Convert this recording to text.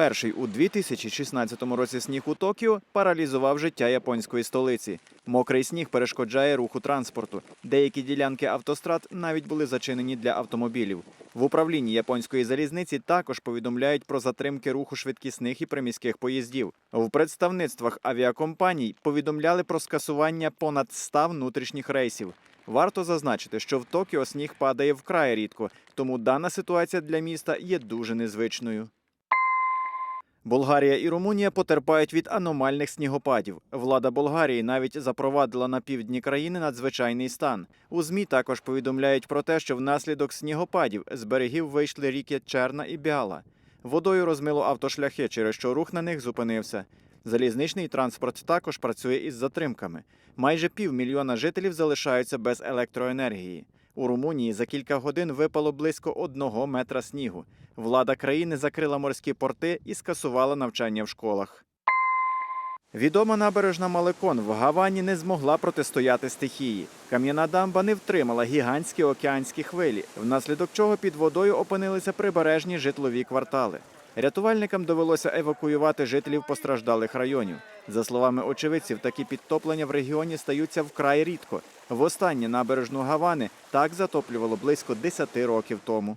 Перший у 2016 році сніг у Токіо паралізував життя японської столиці. Мокрий сніг перешкоджає руху транспорту. Деякі ділянки автострад навіть були зачинені для автомобілів. В управлінні японської залізниці також повідомляють про затримки руху швидкісних і приміських поїздів. В представництвах авіакомпаній повідомляли про скасування понад 100 внутрішніх рейсів. Варто зазначити, що в Токіо сніг падає вкрай рідко, тому дана ситуація для міста є дуже незвичною. Болгарія і Румунія потерпають від аномальних снігопадів. Влада Болгарії навіть запровадила на півдні країни надзвичайний стан. У змі також повідомляють про те, що внаслідок снігопадів з берегів вийшли ріки Черна і Біала. Водою розмило автошляхи, через що рух на них зупинився. Залізничний транспорт також працює із затримками. Майже півмільйона жителів залишаються без електроенергії. У Румунії за кілька годин випало близько одного метра снігу. Влада країни закрила морські порти і скасувала навчання в школах. Відома набережна Малекон в Гавані не змогла протистояти стихії. Кам'яна дамба не втримала гігантські океанські хвилі, внаслідок чого під водою опинилися прибережні житлові квартали. Рятувальникам довелося евакуювати жителів постраждалих районів. За словами очевидців, такі підтоплення в регіоні стаються вкрай рідко. Востаннє набережну Гавани так затоплювало близько 10 років тому.